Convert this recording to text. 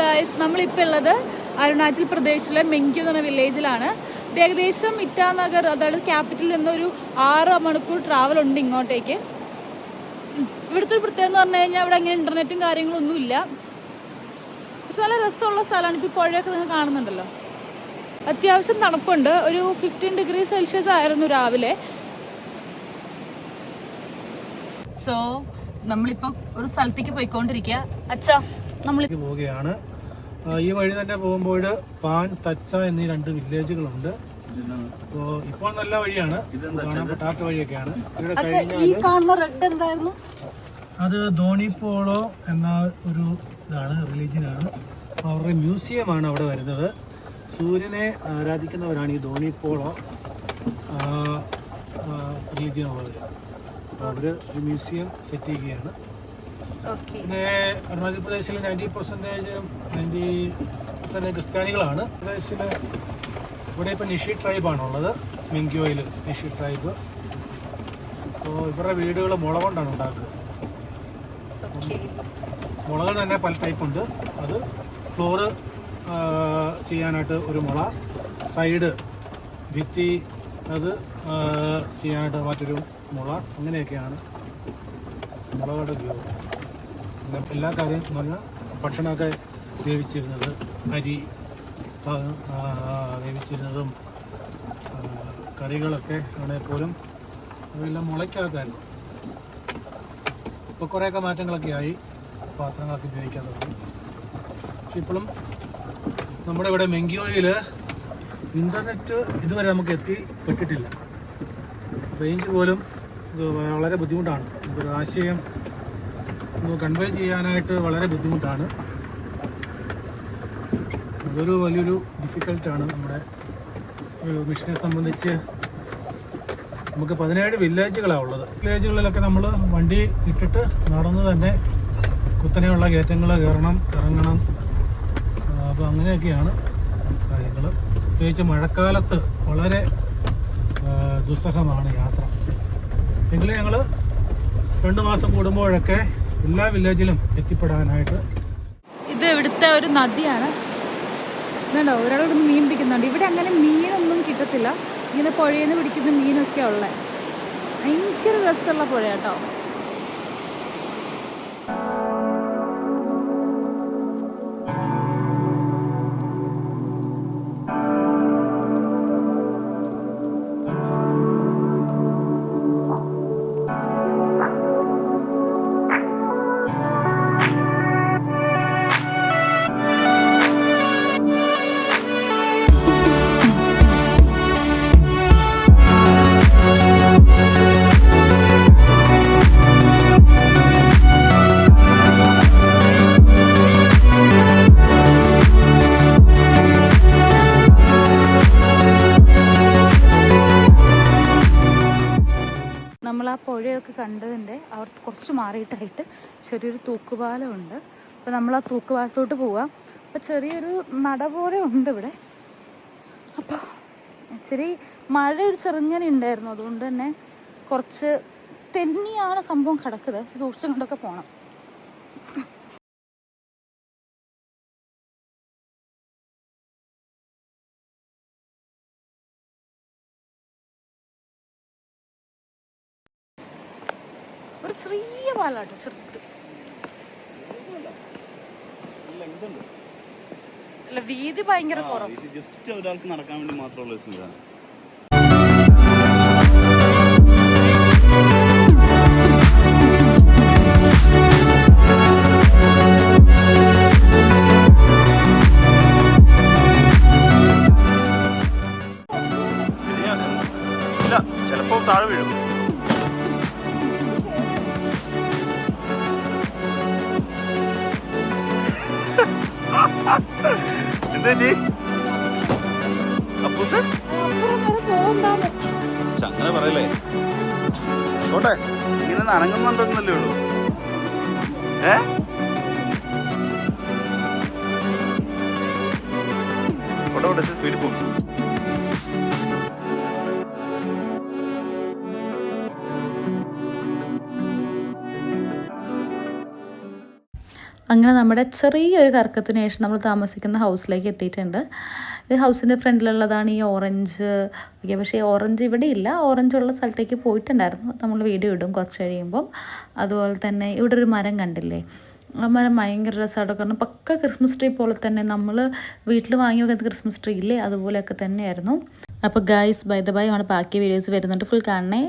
Guys നമ്മളിപ്പോൾ ഉള്ളത് അരുണാചൽ പ്രദേശിലെ മെങ്കി എന്ന് പറഞ്ഞ വില്ലേജിലാണ് ഏകദേശം ഇറ്റാനഗർ അതായത് ക്യാപിറ്റലിൽ നിന്ന് ഒരു ആറ് മണിക്കൂർ ട്രാവൽ ഉണ്ട് ഇങ്ങോട്ടേക്ക്. ഇവിടുത്തെ ഒരു പ്രത്യേകത എന്ന് പറഞ്ഞു കഴിഞ്ഞാൽ ഇവിടെ അങ്ങനെ ഇന്റർനെറ്റും കാര്യങ്ങളൊന്നും ഇല്ല പക്ഷെ നല്ല രസമുള്ള സ്ഥലമാണ്. ഇപ്പോൾ പുഴയൊക്കെ നിങ്ങൾ കാണുന്നുണ്ടല്ലോ. അത്യാവശ്യം തണുപ്പുണ്ട്. ഒരു ഫിഫ്റ്റീൻ ഡിഗ്രി സെൽഷ്യസ് ആയിരുന്നു രാവിലെ. സോ നമ്മളിപ്പോൾ ഒരു സ്ഥലത്തേക്ക് പോയിക്കൊണ്ടിരിക്കുക അച്ഛാ നമ്മൾ പോവുകയാണ്. ഈ വഴി തന്നെ പോകുമ്പോൾ പാൻ തച്ച എന്നീ രണ്ട് വില്ലേജുകളുണ്ട്. അപ്പോൾ ഇപ്പോൾ നല്ല വഴിയാണ്. പറ്റാത്ത വഴിയൊക്കെയാണ്. ഈ കാണുന്ന റെഡ് എന്തായിരുന്നു? അത് ധോണിപ്പോളോ എന്ന ഒരു ഇതാണ് റിലീജിയനാണ്. അപ്പോൾ അവരുടെ മ്യൂസിയമാണ് അവിടെ വരുന്നത്. സൂര്യനെ ആരാധിക്കുന്നവരാണ് ഈ ധോണിപ്പോളോ റിലീജിയൻ ഉള്ളവർ അപ്പോൾ അവർ ഒരു മ്യൂസിയം സെറ്റ് ചെയ്യുകയാണ്. പിന്നെ അരുണാചൽ പ്രദേശിൽ നയന്റി പെർസെന്റേജ് നയന്റി പെർസെന്റേജ് ക്രിസ്ത്യാനികളാണ്. പ്രദേശിൽ ഇവിടെ ഇപ്പം നിഷി ട്രൈബാണുള്ളത് മിങ്കിയോയിൽ നിഷി ട്രൈബ് അപ്പോൾ ഇവരുടെ വീടുകൾ മുള കൊണ്ടാണ് ഉണ്ടാക്കുക മുളകൾ തന്നെ പല ടൈപ്പ് ഉണ്ട്. അത് ഫ്ലോറ് ചെയ്യാനായിട്ട് ഒരു മുള സൈഡ് ഭിത്തി അത് ചെയ്യാനായിട്ട് മറ്റൊരു മുള അങ്ങനെയൊക്കെയാണ്. മുളകളുടെ ഉപയോഗം എല്ലാ കാര്യം എന്ന് പറഞ്ഞാൽ ഭക്ഷണമൊക്കെ വേവിച്ചിരുന്നത് അരി വേവിച്ചിരുന്നതും കറികളൊക്കെ ആണെങ്കിൽ പോലും അതെല്ലാം മുളയ്ക്കകത്തായിരുന്നു ഇപ്പോൾ കുറേയൊക്കെ മാറ്റങ്ങളൊക്കെ ആയി. പാത്രങ്ങളൊക്കെ ഉപയോഗിക്കാൻ തുടങ്ങി പക്ഷെ ഇപ്പോഴും നമ്മുടെ ഇവിടെ മെങ്കിയോയിൽ ഇന്റർനെറ്റ് ഇതുവരെ നമുക്ക് എത്തി പെട്ടിട്ടില്ല. റേഞ്ച് പോലും വളരെ ബുദ്ധിമുട്ടാണ്. ഒരു ആശയം കൺവേ ചെയ്യാനായിട്ട് വളരെ ബുദ്ധിമുട്ടാണ്. അതൊരു വലിയൊരു ഡിഫിക്കൽട്ടാണ് നമ്മുടെ ഒരു മിഷനെ സംബന്ധിച്ച്. നമുക്ക് പതിനേഴ് വില്ലേജുകളാണ് ഉള്ളത്. വില്ലേജുകളിലൊക്കെ നമ്മൾ വണ്ടി ഇട്ടിട്ട് നടന്ന് തന്നെ കുത്തനെയുള്ള കയറ്റങ്ങൾ കയറണം ഇറങ്ങണം. അപ്പോൾ അങ്ങനെയൊക്കെയാണ് കാര്യങ്ങൾ പ്രത്യേകിച്ച് മഴക്കാലത്ത് വളരെ ദുസ്സഹമാണ് യാത്ര. എങ്കിലും ഞങ്ങൾ രണ്ട് മാസം കൂടുമ്പോഴൊക്കെ എല്ലാ വില്ലേജിലും എത്തിപ്പെടാനായിട്ട് ഇത് ഇവിടുത്തെ ഒരു നദിയാണ്. ഇതുണ്ടോ? ഒരാളോട് മീൻ പിടിക്കുന്നുണ്ട്. ഇവിടെ അങ്ങനെ മീനൊന്നും കിട്ടത്തില്ല. ഇങ്ങനെ പുഴയിൽ നിന്ന് പിടിക്കുന്ന മീനൊക്കെ ഉള്ളത് ഭയങ്കര രസമുള്ള പുഴ കേട്ടോ പുഴയൊക്കെ കണ്ടതിന്റെ അവർ കുറച്ച് മാറിയിട്ടായിട്ട് ചെറിയൊരു തൂക്കുപാലമുണ്ട്. അപ്പോൾ നമ്മൾ ആ തൂക്കുപാലത്തോട്ട് പോവാം. അപ്പോൾ ചെറിയൊരു നട പോലെ ഉണ്ട് ഇവിടെ. അപ്പോൾ ഇച്ചിരി മഴ ഒരു ചെറുങ്ങനെ ഉണ്ടായിരുന്നു. അതുകൊണ്ട് തന്നെ കുറച്ച് തെന്നിയാണ് സംഭവം കിടക്കുന്നത്. സൂക്ഷിച്ചും കൊണ്ടൊക്കെ പോകണം ഒരു ചെറിയ പാലാട്ടോ ചെറുത്. അല്ല വീതി ഭയങ്കര കുറവ്. ജസ്റ്റ് ഒരാൾക്ക് നടക്കാൻ വേണ്ടി മാത്രമുള്ള സംവിധാനം. എന്താ അപ്പൂസ്? അങ്ങനെ പറയല്ലേ? ഓട്ടെ ഇങ്ങനെ നനങ്ങുന്നുണ്ടെന്നല്ലേ ഉള്ളൂ. ഏ? ഓട്ടെ ഓട്ടെ സ്പീഡിൽ പോകും അങ്ങനെ നമ്മുടെ ചെറിയൊരു കറക്കത്തിന് ശേഷം നമ്മൾ താമസിക്കുന്ന ഹൗസിലേക്ക് എത്തിയിട്ടുണ്ട്. ഇത് ഹൗസിന്റെ ഫ്രണ്ടിലുള്ളതാണ് ഈ ഓറഞ്ച്. ഓക്കെ പക്ഷേ ഓറഞ്ച് ഇവിടെ ഇല്ല. ഓറഞ്ച് ഉള്ള സ്ഥലത്തേക്ക് പോയിട്ടുണ്ടായിരുന്നു. നമ്മൾ വീഡിയോ ഇടും കുറച്ച് കഴിയുമ്പം. അതുപോലെ തന്നെ ഇവിടെ ഒരു മരം കണ്ടില്ലേ? ആ മരം ഭയങ്കര രസമായിട്ട് കാരണം പക്ക ക്രിസ്മസ് ട്രീ പോലെ തന്നെ നമ്മൾ വീട്ടിൽ വാങ്ങി വെക്കുന്ന ക്രിസ്മസ് ട്രീ ഇല്ലേ? അതുപോലെയൊക്കെ തന്നെയായിരുന്നു. അപ്പോൾ ഗൈസ് ബൈ ദ ബൈ ആണ് ബാക്കി വീഡിയോസ് വരുന്നുണ്ട്. ഫുൾ കാണണേ.